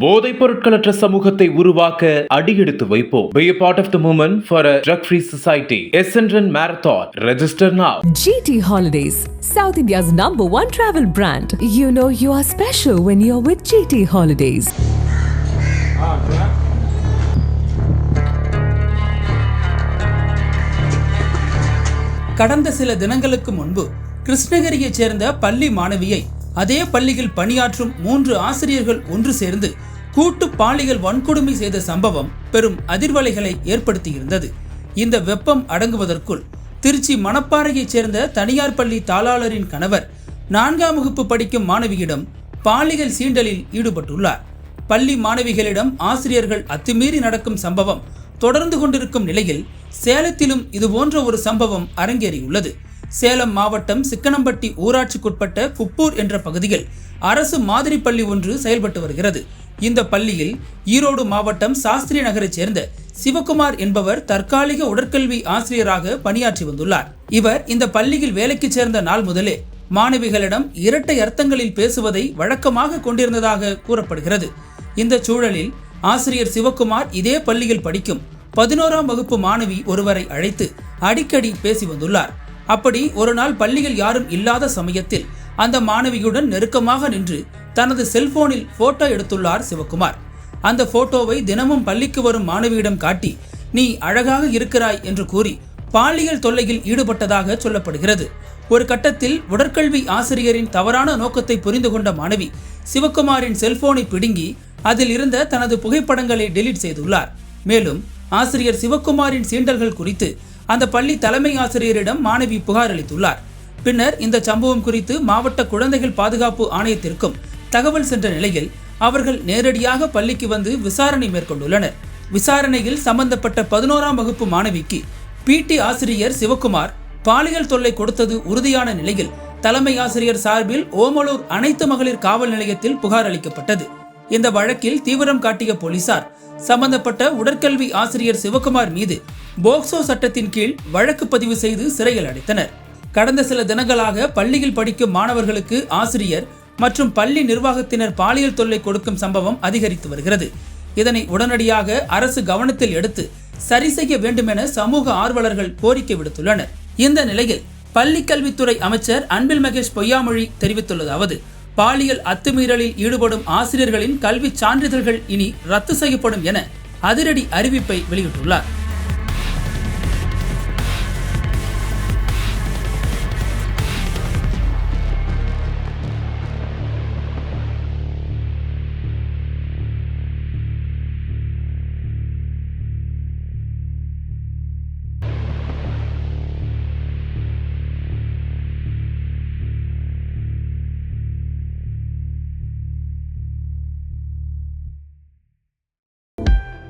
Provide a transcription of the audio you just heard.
போதைப் பொருட்களற்ற சமூகத்தை உருவாக்க அடியெடுத்து வைப்போம் Be a part of the movement for a drug-free society. Essendon Marathon. Register now. GT Holidays, South India's number one travel brand. You know you are special when you're with GT Holidays. கடந்த சில தினங்களுக்கு முன்பு கிருஷ்ணகிரியைச் சேர்ந்த பள்ளி மாணவியை அதே பள்ளியில் பணியாற்றும் மூன்று ஆசிரியர்கள் ஒன்று சேர்ந்து கூட்டு பாலியல் வன்கொடுமை செய்த சம்பவம் பெரும் அதிர்வலைகளை ஏற்படுத்தியிருந்தது. இந்த வெப்பம் அடங்குவதற்குள் திருச்சி மணப்பாறையைச் சேர்ந்த தனியார் பள்ளி தாளாளரின் கணவர் நான்காம் வகுப்பு படிக்கும் மாணவியிடம் பாலியல் சீண்டலில் ஈடுபட்டுள்ளார். பள்ளி மாணவிகளிடம் ஆசிரியர்கள் அத்துமீறி நடக்கும் சம்பவம் தொடர்ந்து கொண்டிருக்கும் நிலையில் சேலத்திலும் இதுபோன்ற ஒரு சம்பவம் அரங்கேறியுள்ளது. சேலம் மாவட்டம் சிக்கனம்பட்டி ஊராட்சிக்குட்பட்ட குப்பூர் என்ற பகுதியில் அரசு மாதிரி பள்ளி ஒன்று செயல்பட்டு வருகிறது. இந்த பள்ளியில் ஈரோடு மாவட்டம் சாஸ்திரி நகரைச் சேர்ந்த சிவகுமார் என்பவர் தற்காலிக உடற்கல்வி ஆசிரியராக பணியாற்றி வந்துள்ளார். இவர் இந்த பள்ளியில் வேலைக்கு சேர்ந்த நாள் முதலே மாணவிகளிடம் இரட்டை அர்த்தங்களில் பேசுவதை வழக்கமாக கொண்டிருந்ததாக கூறப்படுகிறது. இந்த சூழலில் ஆசிரியர் சிவகுமார் இதே பள்ளியில் படிக்கும் பதினோராம் வகுப்பு மாணவி ஒருவரை அழைத்து அடிக்கடி பேசி வந்துள்ளார். அப்படி ஒரு நாள் பள்ளியில் யாரும் இல்லாத சமயத்தில் அந்த மாணவியுடன் நெருக்கமாக நின்று தனது செல்போனில் போட்டோ எடுத்துள்ளார் சிவகுமார். அந்த போட்டோவை தினமும் பள்ளிக்கு வரும் மாணவியிடம் காட்டி நீ அழகாக இருக்கிறாய் என்று கூறி பாலியல் தொல்லையில் ஈடுபட்டதாக சொல்லப்படுகிறது. ஒரு கட்டத்தில் உடற்கல்வி ஆசிரியரின் தவறான நோக்கத்தை புரிந்து கொண்ட மாணவி சிவகுமாரின் செல்போனை பிடுங்கி அதில் இருந்த தனது புகைப்படங்களை டெலீட் செய்துள்ளார். மேலும் ஆசிரியர் சிவகுமாரின் சீண்டல்கள் குறித்து அந்த பள்ளி தலைமை ஆசிரியரிடம் மாணவி புகார் அளித்துள்ளார். பின்னர் இந்த சம்பவம் குறித்து மாவட்ட குழந்தைகள் பாதுகாப்பு ஆணையத்திற்கும் தகவல் சென்ற நிலையில் அவர்கள் நேரடியாக பள்ளிக்கு வந்து விசாரணை மேற்கொண்டுள்ளனர். விசாரணையில் சம்பந்தப்பட்ட பதினோராம் வகுப்பு மாணவிக்கு பிடி ஆசிரியர் சிவகுமார் பாலியல் தொல்லை கொடுத்தது உறுதியான நிலையில் தலைமை ஆசிரியர் சார்பில் ஓமலூர் அனைத்து மகளிர் காவல் நிலையத்தில் புகார் அளிக்கப்பட்டது. இந்த வழக்கில் தீவிரம் காட்டிய போலீசார் சம்பந்தப்பட்ட உடற்கல்வி ஆசிரியர் சிவகுமார் மீது போக்சோ சட்டத்தின் கீழ் வழக்கு பதிவு செய்து சிறையில் அடைத்தனர். கடந்த சில தினங்களாக பள்ளியில் படிக்கும் மாணவர்களுக்கு ஆசிரியர் மற்றும் பள்ளி நிர்வாகத்தினர் பாலியல் தொல்லை கொடுக்கும் சம்பவம் அதிகரித்து வருகிறது. இதனை உடனடியாக அரசு கவனத்தில் எடுத்து சரி செய்ய வேண்டுமென சமூக ஆர்வலர்கள் கோரிக்கை விடுத்துள்ளனர். இந்த நிலையில் பள்ளி கல்வித்துறை அமைச்சர் அன்பில் மகேஷ் பொய்யாமொழி தெரிவித்துள்ளதாவது பாலியல் அத்துமீறலில் ஈடுபடும் ஆசிரியர்களின் கல்வி சான்றிதழ்கள் இனி ரத்து செய்யப்படும் என அதிரடி அறிவிப்பை வெளியிட்டுள்ளார்.